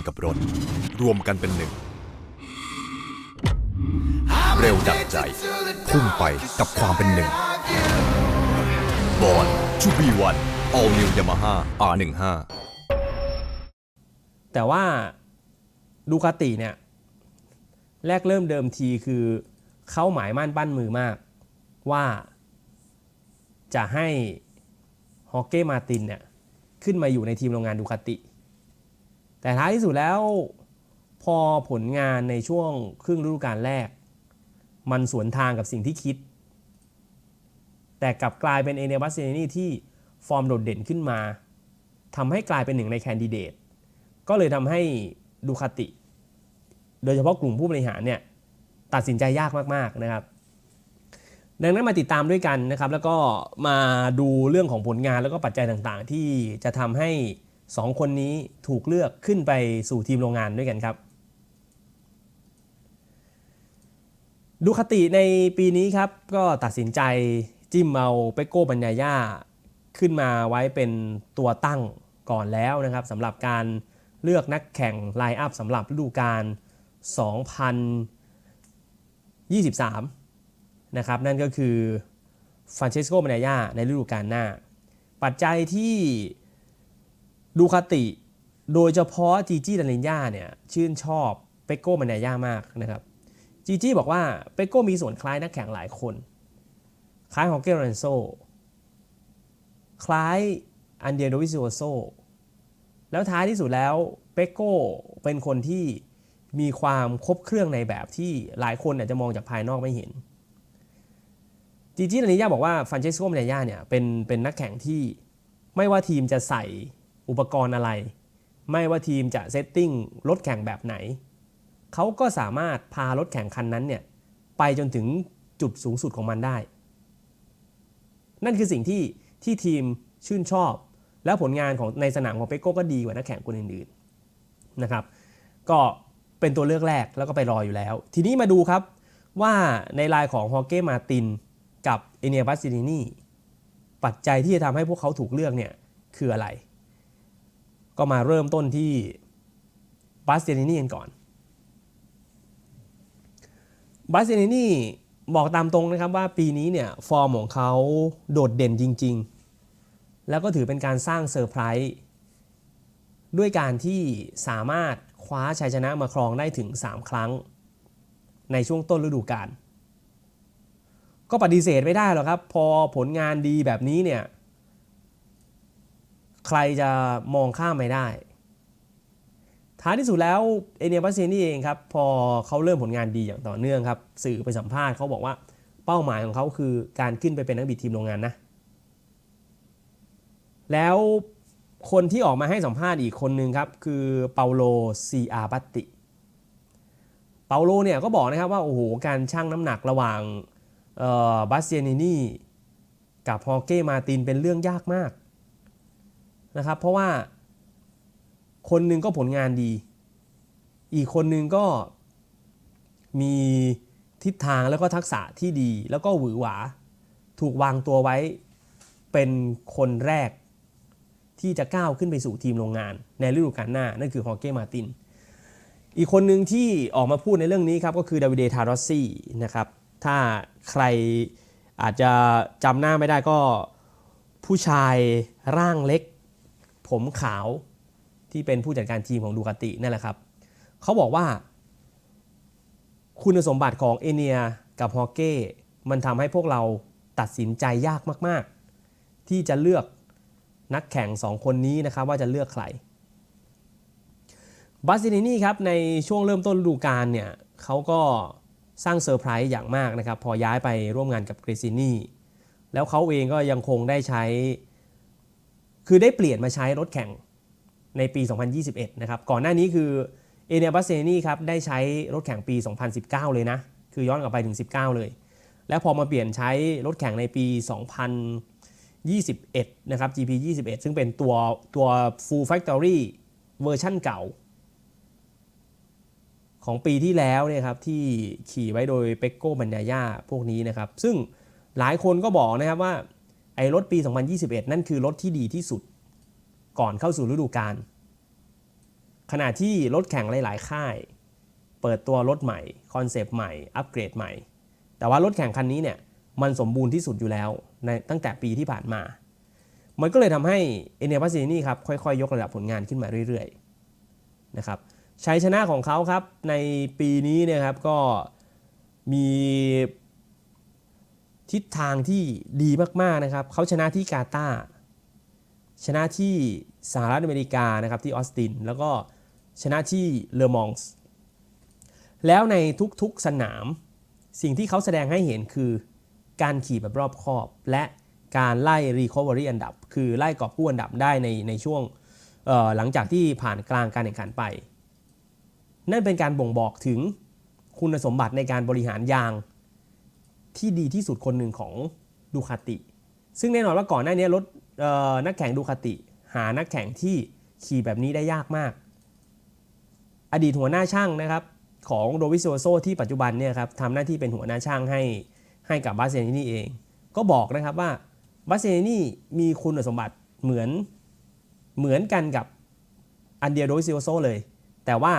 นกับรถ รวมกันเป็นหนึ่ง เร็วดับใจ พุ่งไปกับความเป็นหนึ่งบอลจูบีวัน All New Yamaha R15 แต่ว่าดูคาติเนี่ย แรกเริ่มเดิมทีคือเขาหมายมั่นปั้นมือมาก ว่าจะให้ฮอกเก้มาตินเนี่ย ขึ้นมาอยู่ในทีมโรงงานดูคาติ แต่ท้ายที่สุดแล้ว พอผลงานในช่วงครึ่งฤดูกาลแรก มันสวนทางกับสิ่งที่คิด แต่กลับกลายเป็นเอเนบัสเซนีที่ฟอร์มโดดเด่นขึ้นมาทำให้กลายเป็นหนึ่งในแคนดิเดต ก็เลยทำให้ดูคาติ โดยเฉพาะกลุ่มผู้บริหารเนี่ยตัดสินใจยากมากๆนะครับ ดังนั้นมาติดตามด้วยกันนะครับ แล้วก็มาดูเรื่องของผลงานแล้วก็ปัจจัยต่างๆ ที่จะทำให้ 2 คนนี้ถูกเลือกขึ้นไปสู่ทีมโรงงานด้วยกันครับดูคติในปีนี้ครับก็ตัดสินใจจิ้มเอาเปโก้บัญญาย่าขึ้นมาไว้เป็นตัวตั้งก่อนแล้วนะครับสำหรับการเลือกนักแข่งไลน์อัพสำหรับฤดูกาล2023 นะครับ นั่นก็คือฟรานเชสโกบัญญาย่าในฤดูกาลหน้า ปัจจัยที่ ดูคาติ โดยเฉพาะจีจี้ดารินยาเนี่ยชื่นชอบเปโก้บัญญาย่ามากนะครับจีจี้บอกว่าเปโก้มีส่วนคล้ายนักแข่งหลายคน คล้ายฮอกเกอร์เรนโซคล้ายอันเดียโดวิซิโอโซแล้วท้ายที่สุดแล้วเปโก้เป็นคนที่มีความครบเครื่องในแบบที่หลายคนอาจจะมองจากภายนอกไม่เห็นจีจี้ดานิยาบอกว่าฟันเชสโกเมเนยาเนี่ยเป็นเป็นนักแข่งที่ไม่ว่าทีมจะใส่ อุปกรณ์อะไร ไม่ว่าทีมจะเซตติ้งรถแข่งแบบไหน เขาก็สามารถพารถแข่งคันนั้นเนี่ยไปจนถึงจุดสูงสุดของมันได้ นั่นคือสิ่งที่ที่ทีมชื่นชอบ แล้วผลงานของในสนามของเปโก้ก็ดีกว่านักแข่งคนอื่นๆนะครับ ก็เป็นตัวเลือกแรกแล้วก็ไปรออยู่แล้ว ทีนี้มาดูครับว่าในลายของฮอเก้มาตินกับเอเนียบัสซินินีปัจจัยที่จะทำให้พวกเขาถูกเลือกเนี่ยคืออะไร ก็มาเริ่มต้นที่บัสเซนินีกันก่อนบาสเซเนนี่บอกตามตรงนะครับว่าปีนี้เนี่ยฟอร์มของเขาโดดเด่นจริง ๆ แล้วก็ถือเป็นการสร้างเซอร์ไพรส์ด้วยการที่สามารถคว้าชัยชนะมาครองได้ถึง 3 ครั้ง ในช่วงต้นฤดูกาลก็ปฏิเสธไม่ได้หรอกครับ พอผลงานดีแบบนี้เนี่ย ใครจะมองข้ามไม่ได้ท้ายที่สุดแล้วเอเนียบัสเซนี่เองครับพอเขาเริ่มผลงานดีอย่างต่อเนื่องครับสื่อไปสัมภาษณ์เขาบอกว่าเป้าหมายของเขาคือการขึ้นไปเป็นนักบิดทีมโรงงานนะ แล้วคนที่ออกมาให้สัมภาษณ์อีกคนนึงครับคือเปาโลซีอาบัตติ เปาโลเนี่ยก็บอกนะครับว่าโอ้โหการชั่งน้ำหนักระหว่างบัสเซียนินี่กับฮอเก้มาตินเป็นเรื่องยากมาก นะครับ เพราะว่าคนหนึ่งก็ผลงานดี อีกคนหนึ่งก็มีทิศทางแล้วก็ทักษะที่ดี แล้วก็หวือหวา ถูกวางตัวไว้เป็นคนแรกที่จะก้าวขึ้นไปสู่ทีมโรงงาน ในฤดูกาลหน้า นั่นคือฮอเก้มาติน อีกคนหนึ่งที่ออกมาพูดในเรื่องนี้ครับ ก็คือดาวิเดทารอสซี่นะครับ ถ้าใครอาจจะจำหน้าไม่ได้ก็ผู้ชายร่างเล็ก ผมขาวที่เป็นผู้จัดการทีมของดูคาตินั่นแหละครับ เขาบอกว่า คุณสมบัติของเอเนียกับฮอเก้มันทำให้พวกเราตัดสินใจยากมาก ๆ ที่จะเลือกนักแข่ง 2 คนนี้นะครับว่าจะเลือกใครบาซินินี่ครับในช่วงเริ่มต้นฤดูกาลเนี่ยเขาก็สร้างเซอร์ไพรส์อย่างมากนะครับ พอย้ายไปร่วมงานกับเกรซินี่แล้วเขาเองก็ยังคงได้ใช้ คือได้เปลี่ยนมาใช้รถแข่งในปี 2021 นะครับ ก่อนหน้านี้คือเอเนียบัสเซนีครับได้ใช้รถแข่งปี 2019 เลยนะ คือย้อนกลับไปถึง 19 เลย แล้วพอมาเปลี่ยนใช้รถแข่งในปี 2021 นะครับ GP 21 ซึ่งเป็นตัวตัว Full Factory เวอร์ชั่นเก่า ของปีที่แล้วเนี่ยครับที่ขี่ไว้โดยเปกโก้บัญญาย่าพวกนี้นะครับ ซึ่งหลายคนก็บอกนะครับว่า อ้รถปี 2021 นั่นคือรถที่ดีที่สุด ก่อนเข้าสู่ฤดูกาลขณะที่รถแข่งหลาย ๆ ค่าย เปิดตัวรถใหม่ คอนเซปต์ใหม่ อัปเกรดใหม่ แต่ว่ารถแข่งคันนี้เนี่ยมันสมบูรณ์ที่สุดอยู่แล้วในตั้งแต่ปีที่ผ่านมา มันก็เลยทำให้เอเน b ัส i นี่ครับค่อยๆยกระดับผลงานขึ้นมาเรื่อย ๆ นะครับชัยชนะของเขาครับในปีนี้เนี่ยครับก็มี ทิศทางที่ดีมากๆนะครับเขาชนะที่กาตาร์ชนะที่สหรัฐอเมริกานะครับที่ออสติน แล้วก็ชนะที่เลอมองส์แล้วในทุกๆสนาม สิ่งที่เขาแสดงให้เห็นคือการขี่แบบรอบคอบ และการไล่ Recovery อันดับ คือไล่กอบกู้อันดับได้ในในช่วงหลังจากที่ผ่านกลางการแข่งขันไป นั่นเป็นการบ่งบอกถึงคุณสมบัติในการบริหารยาง ที่ดีที่สุดคนหนึ่งของดูคาติ ซึ่งแน่นอนว่าก่อนหน้านี้รถนักแข่งดูคาติ หานักแข่งที่ขี่แบบนี้ได้ยากมาก อดีตหัวหน้าช่างนะครับของโดวิโซโซที่ปัจจุบันเนี่ยครับทำหน้าที่เป็นหัวหน้าช่างให้ให้กับบาเซนินี่เอง ก็บอกนะครับว่าบาเซนินี่มีคุณสมบัติเหมือนเหมือนกันกับอันเดียโดวิโซโซเลย แต่ว่า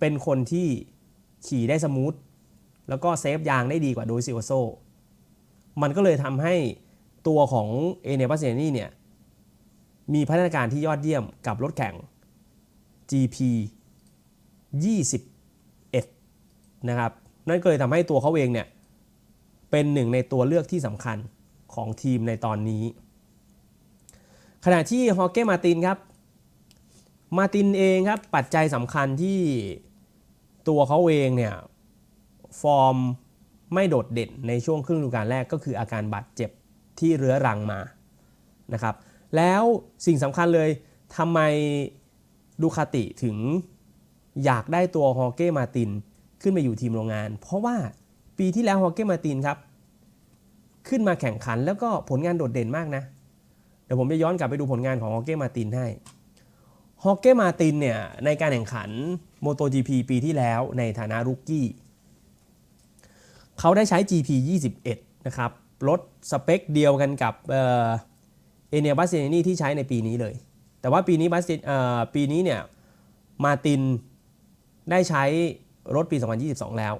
เป็นคนที่ขี่ได้สมูท แล้วก็เซฟยางได้ดีกว่าโดยซิโอโซมันก็เลยทำให้ตัวของเอเนปัสเซนี่เนี่ยมีพัฒนาการที่ยอดเยี่ยมกับรถแข่ง GP 21 นะครับ นั่นก็เลยทำให้ตัวเขาเองเนี่ยเป็นหนึ่งในตัวเลือกที่สำคัญของทีมในตอนนี้ ขณะที่ฮอเก้มาตินครับ มาตินเองครับ ปัจจัยสำคัญที่ตัวเขาเองเนี่ย ฟอร์มไม่โดดเด่นในช่วงครึ่งฤดูกาลแรกก็คืออาการบาดเจ็บที่เรื้อรังมานะครับแล้วสิ่งสำคัญเลยทำไมดูคาติถึงอยากได้ตัวฮอเก้มาตินขึ้นมาอยู่ทีมโรงงาน เพราะว่าปีที่แล้วฮอเก้มาตินครับ ขึ้นมาแข่งขันแล้วก็ผลงานโดดเด่นมากนะ เดี๋ยวผมจะย้อนกลับไปดูผลงานของฮอเก้มาตินให้ฮอเก้มาตินเนี่ยในการแข่งขัน MotoGP ปีที่แล้วในฐานะรุกกี้ เขาได้ใช้ GP 21นะครับรถสเปคเดียวกันกับเอเนียบัสเซนีที่ใช้ในปีนี้เลย แต่ว่าปีนี้บัสปีนี้เนี่ยมาตินได้ใช้รถปี 2022 แล้ว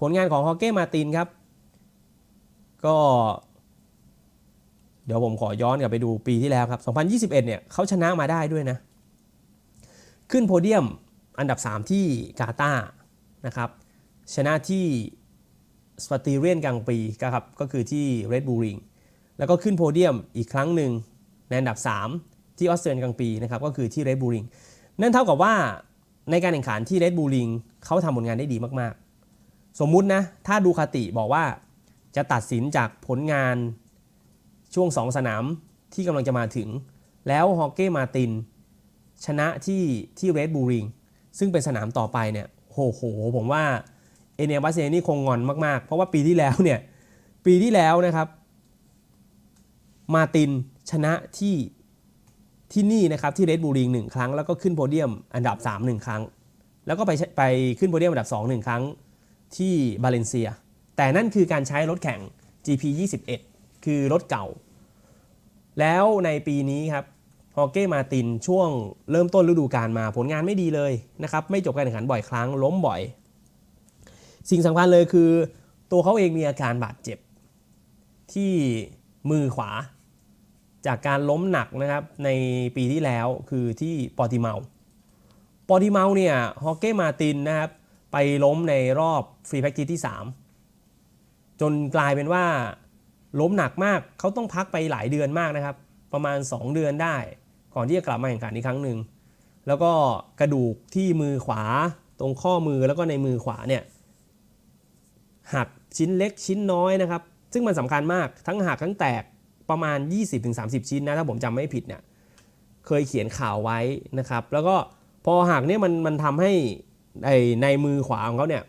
ผลงานของฮอเก้มาตินครับ ก็ เดี๋ยวผมขอย้อนกลับไปดูปีที่แล้วครับ 2021 เนี่ยเขาชนะมาได้ด้วยนะ ขึ้นโพเดียมอันดับ 3 ที่กาตาร์นะครับ ชนะที่ สปาติเรียนกลางปีครับก็คือที่ Red Bull Ring แล้วก็ขึ้นโพเดียมอีกครั้งหนึ่งในอันดับ 3 ที่ออสเตรียนกลางปีนะครับก็คือที่ Red Bull Ring นั่นเท่ากับว่าในการแข่งขันที่ Red Bull Ring เขาทำผลงานได้ดีมากๆ สมมุตินะ ถ้าดูคาติบอกว่าจะตัดสินจากผลงานช่วง 2 สนามที่กำลังจะมาถึง แล้วฮอกเก้มาตินชนะที่ที่ Red Bull Ring ซึ่งเป็นสนามต่อไปเนี่ยโหโหผมว่า เอเนียบัสเซนี่คงงอนมาก ๆ เพราะว่าปีที่แล้วเนี่ย ปีที่แล้วนะครับ มาตินชนะที่ที่นี่นะครับที่เรดบูริงหนึ่งครั้ง แล้วก็ขึ้นโพเดียมอันดับ3 1ครั้ง แล้วก็ไปไปขึ้นโพเดียมอันดับ2 1ครั้งที่บาเลนเซีย แต่นั่นคือการใช้รถแข่ง GP 21 คือรถเก่า แล้วในปีนี้ครับฮอเก้มาตินช่วงเริ่มต้นฤดูกาลมาผลงานไม่ดีเลยนะครับ ไม่จบการแข่งขันบ่อยครั้ง ล้มบ่อย สิ่งสำคัญเลยคือตัวเขาเองมีอาการบาดเจ็บ ที่มือขวา จากการล้มหนักนะครับในปีที่แล้วคือที่ปอติเมาปอติเมาเนี่ยฮอกเก้มาตินนะครับไปล้มในรอบฟรีแพ็กทีที่ 3 จนกลายเป็นว่าล้มหนักมากเขาต้องพักไปหลายเดือนมากนะครับ ประมาณ 2 เดือนได้ ก่อนที่จะกลับมาแข่งขันอีกครั้งหนึ่งแล้วก็กระดูกที่มือขวาตรงข้อมือแล้วก็ในมือขวาเนี่ย หักชิ้นเล็กชิ้นน้อยนะครับ ซึ่งมันสำคัญมากทั้งหักทั้งแตกประมาณ 20-30 ชิ้นนะถ้าผมจำไม่ผิดเนี่ยเคยเขียนข่าวไว้นะครับ แล้วก็พอหักเนี่ยมันมันทำให้ในในมือขวาของเขาเนี่ย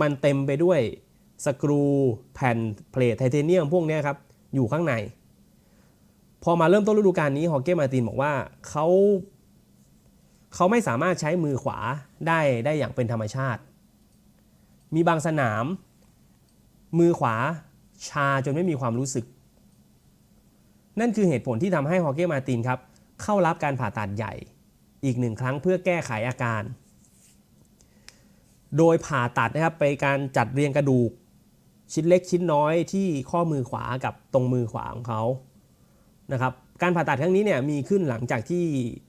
มันเต็มไปด้วยสกรูแผ่นเพลทไทเทเนียมพวกนี้ครับอยู่ข้างใน พอมาเริ่มต้นฤดูกาลนี้ฮอเก้มาตินบอกว่าเขาเขาไม่สามารถใช้มือขวาได้ได้อย่างเป็นธรรมชาติ มีบางสนาม มือขวาชาจนไม่มีความรู้สึก นั่นคือเหตุผลที่ทำให้ฮอเก้มาตินครับ เข้ารับการผ่าตัดใหญ่อีกหนึ่งครั้งเพื่อแก้ไขอาการ โดยผ่าตัดนะครับไปการจัดเรียงกระดูก ชิ้นเล็กชิ้นน้อยที่ข้อมือขวากับตรงมือขวาของเขานะครับการผ่าตัดครั้งนี้เนี่ยมีขึ้นหลังจากที่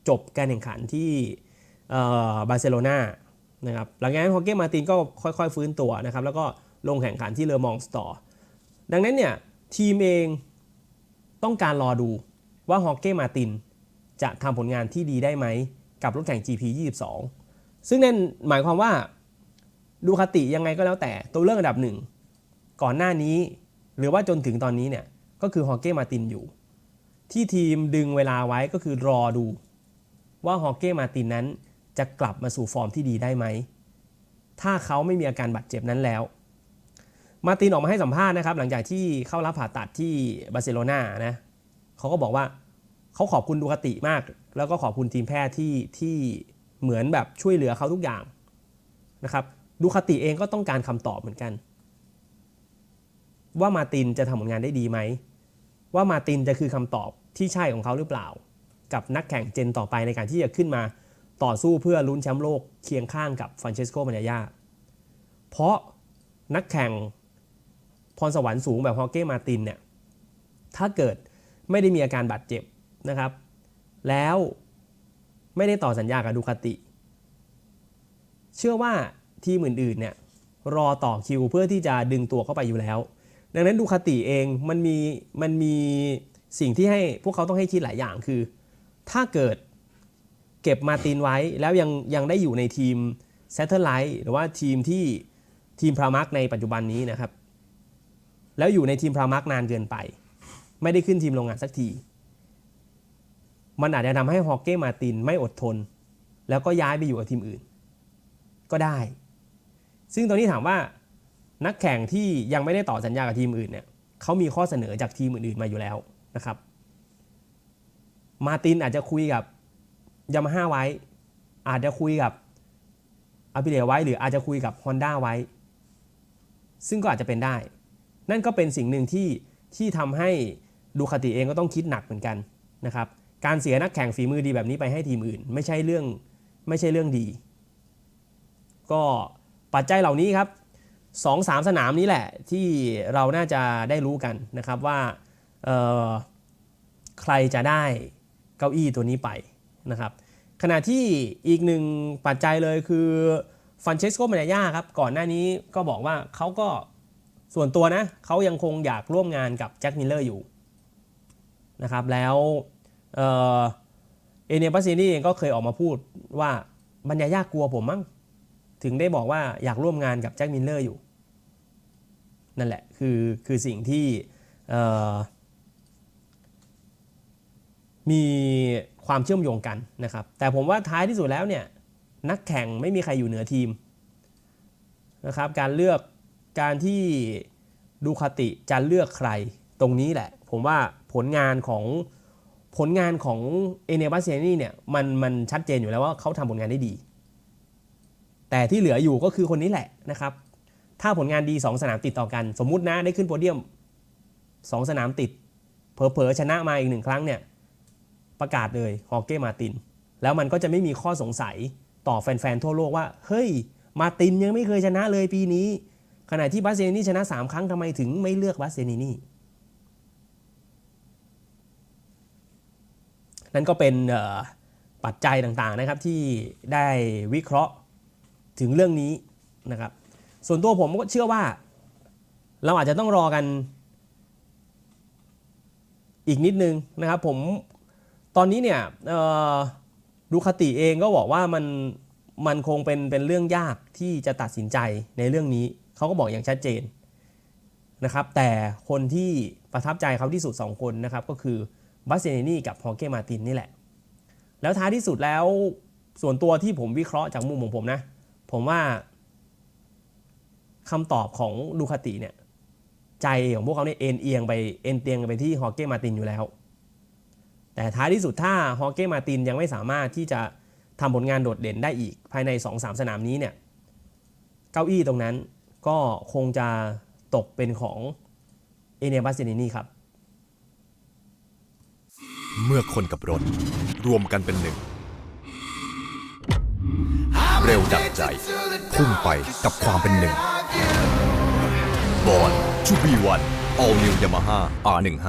จบการแข่งขันที่บาร์เซโลนานะครับหลังจากนั้นฮอเก้มาตินก็ค่อยๆ ฟื้นตัวนะครับ แล้วก็ ลงแข่งขันที่เลอมองสต่อดังนั้นเนี่ยทีมเองต้องการรอดูว่าฮอกเก้มาตินจะทำผลงานที่ดีได้ไหมกับรถแข่ง GP 22 ซึ่งนั่นหมายความว่าดูคติยังไงก็แล้วแต่ตัวเลือกอันดับหนึ่งก่อนหน้านี้หรือว่าจนถึงตอนนี้เนี่ยก็คือฮอกเก้มาตินอยู่ ที่ทีมดึงเวลาไว้ก็คือรอดู ว่าฮอกเก้มาตินนั้นจะกลับมาสู่ฟอร์มที่ดีได้ไหม ถ้าเขาไม่มีอาการบาดเจ็บนั้นแล้ว มาตินออกมาให้สัมภาษณ์นะครับ หลังจากที่เข้ารับผ่าตัดที่บาร์เซโลนานะเขาก็บอกว่าเขาขอบคุณดูคาติมาก แล้วก็ขอบคุณทีมแพทย์ที่ที่เหมือนแบบช่วยเหลือเขาทุกอย่างนะครับดูคาติเองก็ต้องการคำตอบเหมือนกัน ว่ามาตินจะทำผลงานได้ดีไหม ว่ามาตินจะคือคำตอบที่ใช่ของเขาหรือเปล่า กับนักแข่งเจนต่อไปในการที่จะขึ้นมาต่อสู้เพื่อลุ้นแชมป์โลกเคียงข้างกับฟรานเชสโกมานาย่าเพราะนักแข่ง พรสวรรค์สูงแบบฮอเก้มาตินเนี่ยถ้าเกิดไม่ได้มีอาการบาดเจ็บนะครับ แล้วไม่ได้ต่อสัญญากับดูคาติ เชื่อว่าทีมอื่นๆเนี่ยรอต่อคิวเพื่อที่จะดึงตัวเข้าไปอยู่แล้ว ดังนั้นดูคาติเองมันมีมันมีสิ่งที่ให้พวกเขาต้องให้คิดหลายอย่างคือ ถ้าเกิดเก็บมาตินไว้แล้วยังยังได้อยู่ในทีมเซ t เทอร์ไลท์หรือว่าทีมที่ทีมพรามักในปัจจุบันนี้นะครับ แล้วอยู่ในทีมพรามักนานเกินไป ไม่ได้ขึ้นทีมโรงงานสักที มันอาจจะทำให้ฮอกเก้มาตินไม่อดทน แล้วก็ย้ายไปอยู่กับทีมอื่น ก็ได้ ซึ่งตอนนี้ถามว่านักแข่งที่ยังไม่ได้ต่อสัญญากับทีมอื่นเนี่ยเขามีข้อเสนอจากทีมอื่นๆมาอยู่แล้วนะครับ มาตินอาจจะคุยกับยามาฮ่าไว้ อาจจะคุยกับอาปิเลไว้ หรืออาจจะคุยกับ Honda ไว้ ซึ่งก็อาจจะเป็นได้ นั่นก็เป็นสิ่งหนึ่งที่ที่ทำให้ดูคาติเองก็ต้องคิดหนักเหมือนกันนะครับการเสียนักแข่งฝีมือดีแบบนี้ไปให้ทีมอื่น ไม่ใช่เรื่องไม่ใช่เรื่องดี ก็ปัจจัยเหล่านี้ครับสองสามสนามนี้แหละที่เราน่าจะได้รู้กันนะครับว่าเออใครจะได้เก้าอี้ตัวนี้ไปนะครับขณะที่อีกหนึ่งปัจจัยเลยคือฟันเชสโกมาเนย่าครับก่อนหน้านี้ก็บอกว่าเขาก็ ส่วนตัวนะเขายังคงอยากร่วมงานกับแจ็คมิลเลอร์อยู่นะครับแล้วเอเนียปัสซินี่เองก็เคยออกมาพูดว่าบัญญายากลัวผมมั้งถึงได้บอกว่าอยากร่วมงานกับแจ็คมิลเลอร์อยู่ นั่นแหละคือคือสิ่งที่มีความเชื่อมโยงกันนะครับ แต่ผมว่าท้ายที่สุดแล้วเนี่ยนักแข่งไม่มีใครอยู่เหนือทีมนะครับการเลือก การที่ดูคาติจะเลือกใครตรงนี้แหละ ผมว่าผลงานของผลงานของเอเนบัสเซนี่เนี่ยมันมันชัดเจนอยู่แล้วว่าเขาทำผลงานได้ดี แต่ที่เหลืออยู่ก็คือคนนี้แหละนะครับ ถ้าผลงานดี 2 สนามติดต่อกัน สมมุตินะได้ขึ้นโพเดียม 2 สนามติดเผลอๆชนะมาอีกหนึ่งครั้งเนี่ยประกาศเลยฮอเก้มาติน แล้วมันก็จะไม่มีข้อสงสัยต่อแฟนๆทั่วโลกว่า เฮ้ย มาตินยังไม่เคยชนะเลยปีนี้ ขณะที่บาเซนีชนะ 3 ครั้งทำไมถึงไม่เลือกบาเซนินี่นั่นก็เป็นปัจจัยต่างๆนะครับที่ได้วิเคราะห์ถึงเรื่องนี้นะครับ ส่วนตัวผมก็เชื่อว่า เราอาจจะต้องรอกันอีกนิดนึงนะครับผมตอนนี้เนี่ยดูคติเองก็บอกว่ามันมันคงเป็นเป็นเรื่องยากที่จะตัดสินใจในเรื่องนี้ เขาก็บอกอย่างชัดเจนนะครับ แต่คนที่ประทับใจเขาที่สุด 2 คนนะครับ ก็คือบัสเซเนนี่กับฮอเก้มาตินนี่แหละ แล้วท้ายที่สุดแล้วส่วนตัวที่ผมวิเคราะห์จากมุมของผมนะ ผมว่าคำตอบของดูคาติเนี่ยใจของพวกเขาเนี่ยเอ็นเอียงไปเอ็นเตียงไปที่ฮอเก้มาตินอยู่แล้ว แต่ท้ายที่สุดถ้าฮอเก้มาตินยังไม่สามารถที่จะทำผลงานโดดเด่นได้อีกภายใน 2-3 สนามนี้เนี่ยเก้าอี้ตรงนั้น ก็คงจะตกเป็นของเอเนบัสเซนินี่ครับ เมื่อคนกับรถ รวมกันเป็นหนึ่ง เร็วดับใจ พุ่งไปกับความเป็นหนึ่งบอลชูบีวัน All New Yamaha R15